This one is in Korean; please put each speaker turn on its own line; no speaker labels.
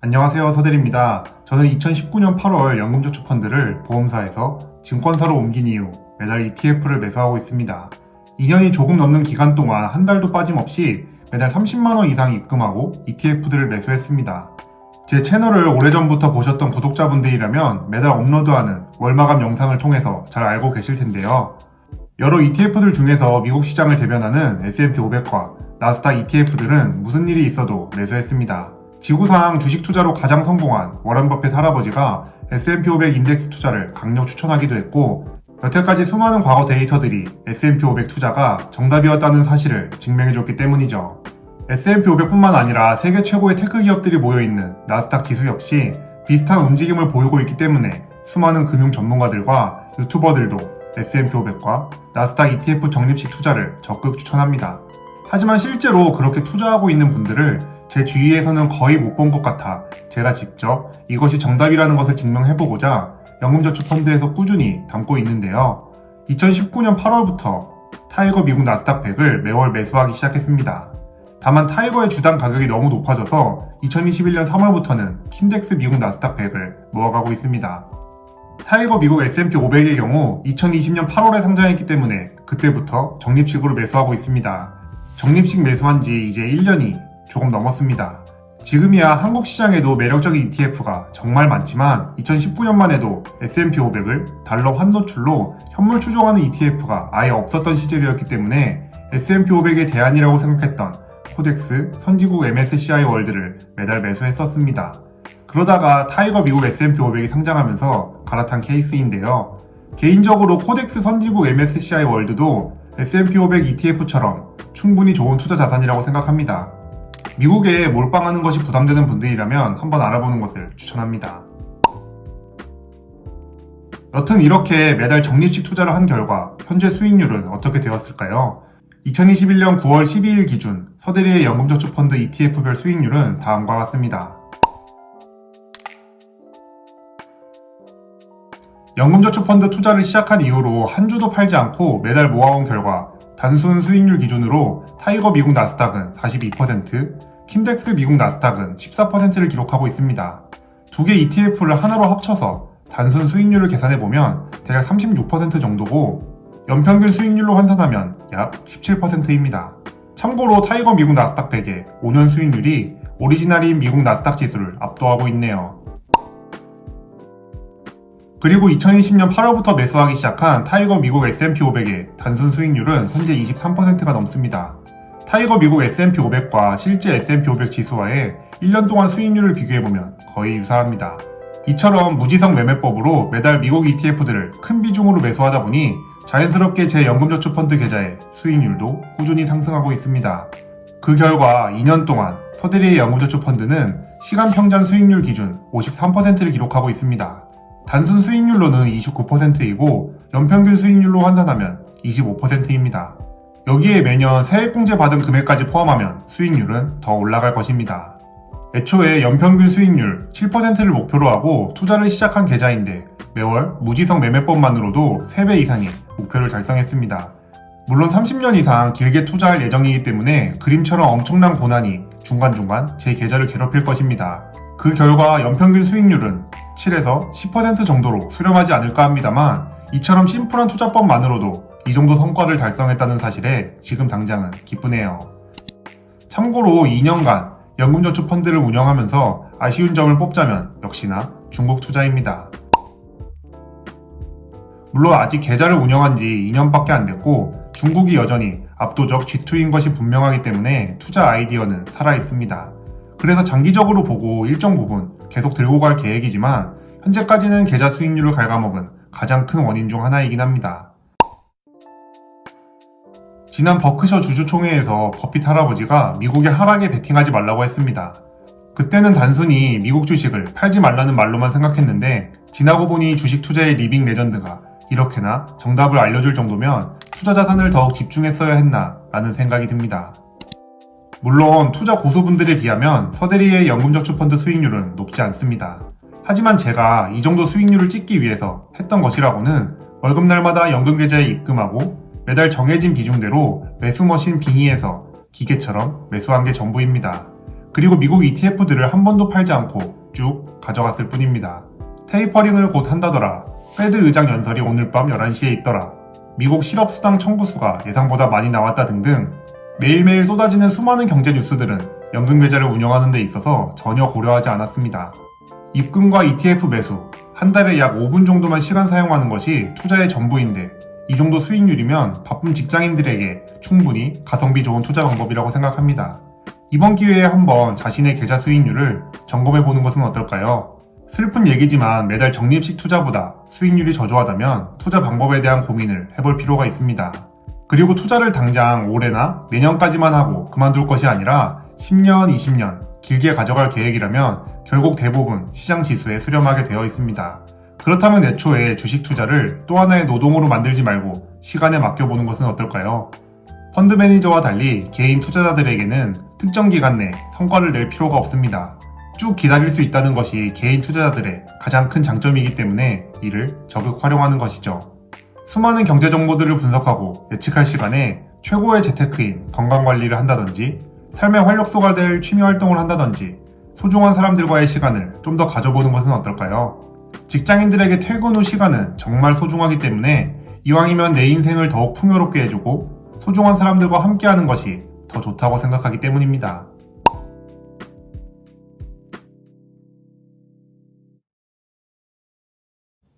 안녕하세요 서대리입니다. 저는 2019년 8월 연금저축펀드를 보험사에서 증권사로 옮긴 이후 매달 ETF를 매수하고 있습니다. 2년이 조금 넘는 기간 동안 한 달도 빠짐없이 매달 30만원 이상 입금하고 ETF들을 매수했습니다. 제 채널을 오래전부터 보셨던 구독자분들이라면 매달 업로드하는 월마감 영상을 통해서 잘 알고 계실 텐데요. 여러 ETF들 중에서 미국 시장을 대변하는 S&P 500과 나스닥 ETF들은 무슨 일이 있어도 매수했습니다. 지구상 주식 투자로 가장 성공한 워런 버핏 할아버지가 S&P 500 인덱스 투자를 강력 추천하기도 했고 여태까지 수많은 과거 데이터들이 S&P 500 투자가 정답이었다는 사실을 증명해줬기 때문이죠. S&P 500뿐만 아니라 세계 최고의 테크 기업들이 모여있는 나스닥 지수 역시 비슷한 움직임을 보이고 있기 때문에 수많은 금융 전문가들과 유튜버들도 S&P 500과 나스닥 ETF 적립식 투자를 적극 추천합니다. 하지만 실제로 그렇게 투자하고 있는 분들을 제 주위에서는 거의 못 본 것 같아 제가 직접 이것이 정답이라는 것을 증명해보고자 연금저축펀드에서 꾸준히 담고 있는데요. 2019년 8월부터 타이거 미국 나스닥 100을 매월 매수하기 시작했습니다. 다만 타이거의 주당 가격이 너무 높아져서 2021년 3월부터는 킨덱스 미국 나스닥 100을 모아가고 있습니다. 타이거 미국 S&P 500의 경우 2020년 8월에 상장했기 때문에 그때부터 적립식으로 매수하고 있습니다. 적립식 매수한 지 이제 1년이 조금 넘었습니다. 지금이야 한국 시장에도 매력적인 ETF가 정말 많지만 2019년만 해도 S&P 500을 달러 환노출로 현물 추종하는 ETF가 아예 없었던 시절이었기 때문에 S&P 500의 대안이라고 생각했던 코덱스, 선지국 MSCI 월드를 매달 매수했었습니다. 그러다가 타이거 미국 S&P 500이 상장하면서 갈아탄 케이스인데요. 개인적으로 코덱스 선지국 MSCI 월드도 S&P 500 ETF처럼 충분히 좋은 투자 자산이라고 생각합니다. 미국에 몰빵하는 것이 부담되는 분들이라면 한번 알아보는 것을 추천합니다. 여튼 이렇게 매달 적립식 투자를 한 결과 현재 수익률은 어떻게 되었을까요? 2021년 9월 12일 기준 서대리의 연금저축펀드 ETF별 수익률은 다음과 같습니다. 연금저축펀드 투자를 시작한 이후로 한 주도 팔지 않고 매달 모아온 결과 단순 수익률 기준으로 타이거 미국 나스닥은 42%, 킨덱스 미국 나스닥은 14%를 기록하고 있습니다. 두 개 ETF를 하나로 합쳐서 단순 수익률을 계산해보면 대략 36% 정도고 연평균 수익률로 환산하면 약 17%입니다. 참고로 타이거 미국 나스닥 100의 5년 수익률이 오리지널인 미국 나스닥 지수를 압도하고 있네요. 그리고 2020년 8월부터 매수하기 시작한 타이거 미국 S&P 500의 단순 수익률은 현재 23%가 넘습니다. 타이거 미국 S&P 500과 실제 S&P 500 지수와의 1년 동안 수익률을 비교해보면 거의 유사합니다. 이처럼 무지성 매매법으로 매달 미국 ETF들을 큰 비중으로 매수하다 보니 자연스럽게 제 연금저축펀드 계좌의 수익률도 꾸준히 상승하고 있습니다. 그 결과 2년 동안 서대리의 연금저축펀드는 시간 평전 수익률 기준 53%를 기록하고 있습니다. 단순 수익률로는 29%이고 연평균 수익률로 환산하면 25%입니다. 여기에 매년 세액공제 받은 금액까지 포함하면 수익률은 더 올라갈 것입니다. 애초에 연평균 수익률 7%를 목표로 하고 투자를 시작한 계좌인데 매월 무지성 매매법만으로도 3배 이상의 목표를 달성했습니다. 물론 30년 이상 길게 투자할 예정이기 때문에 그림처럼 엄청난 고난이 중간중간 제 계좌를 괴롭힐 것입니다. 그 결과 연평균 수익률은 7에서 10% 정도로 수렴하지 않을까 합니다만 이처럼 심플한 투자법만으로도 이 정도 성과를 달성했다는 사실에 지금 당장은 기쁘네요. 참고로 2년간 연금저축 펀드를 운영하면서 아쉬운 점을 뽑자면 역시나 중국 투자입니다. 물론 아직 계좌를 운영한 지 2년밖에 안 됐고 중국이 여전히 압도적 G2인 것이 분명하기 때문에 투자 아이디어는 살아있습니다. 그래서 장기적으로 보고 일정 부분 계속 들고 갈 계획이지만 현재까지는 계좌 수익률을 갉아먹은 가장 큰 원인 중 하나이긴 합니다. 지난 버크셔 주주총회에서 버핏 할아버지가 미국의 하락에 베팅하지 말라고 했습니다. 그때는 단순히 미국 주식을 팔지 말라는 말로만 생각했는데 지나고 보니 주식 투자의 리빙 레전드가 이렇게나 정답을 알려줄 정도면 투자 자산을 더욱 집중했어야 했나 라는 생각이 듭니다. 물론 투자 고수분들에 비하면 서대리의 연금저축펀드 수익률은 높지 않습니다. 하지만 제가 이 정도 수익률을 찍기 위해서 했던 것이라고는 월급날마다 연금계좌에 입금하고 매달 정해진 비중대로 매수머신 빙의해서 기계처럼 매수한 게 전부입니다. 그리고 미국 ETF들을 한 번도 팔지 않고 쭉 가져갔을 뿐입니다. 테이퍼링을 곧 한다더라. 페드 의장 연설이 오늘 밤 11시에 있더라. 미국 실업수당 청구수가 예상보다 많이 나왔다 등등 매일매일 쏟아지는 수많은 경제 뉴스들은 연금 계좌를 운영하는 데 있어서 전혀 고려하지 않았습니다. 입금과 ETF 매수, 한 달에 약 5분 정도만 시간 사용하는 것이 투자의 전부인데 이 정도 수익률이면 바쁜 직장인들에게 충분히 가성비 좋은 투자 방법이라고 생각합니다. 이번 기회에 한번 자신의 계좌 수익률을 점검해 보는 것은 어떨까요? 슬픈 얘기지만 매달 적립식 투자보다 수익률이 저조하다면 투자 방법에 대한 고민을 해볼 필요가 있습니다. 그리고 투자를 당장 올해나 내년까지만 하고 그만둘 것이 아니라 10년, 20년 길게 가져갈 계획이라면 결국 대부분 시장 지수에 수렴하게 되어 있습니다. 그렇다면 애초에 주식 투자를 또 하나의 노동으로 만들지 말고 시간에 맡겨보는 것은 어떨까요? 펀드 매니저와 달리 개인 투자자들에게는 특정 기간 내 성과를 낼 필요가 없습니다. 쭉 기다릴 수 있다는 것이 개인 투자자들의 가장 큰 장점이기 때문에 이를 적극 활용하는 것이죠. 수많은 경제 정보들을 분석하고 예측할 시간에 최고의 재테크인 건강 관리를 한다든지 삶의 활력소가 될 취미 활동을 한다든지 소중한 사람들과의 시간을 좀 더 가져보는 것은 어떨까요? 직장인들에게 퇴근 후 시간은 정말 소중하기 때문에 이왕이면 내 인생을 더욱 풍요롭게 해주고 소중한 사람들과 함께하는 것이 더 좋다고 생각하기 때문입니다.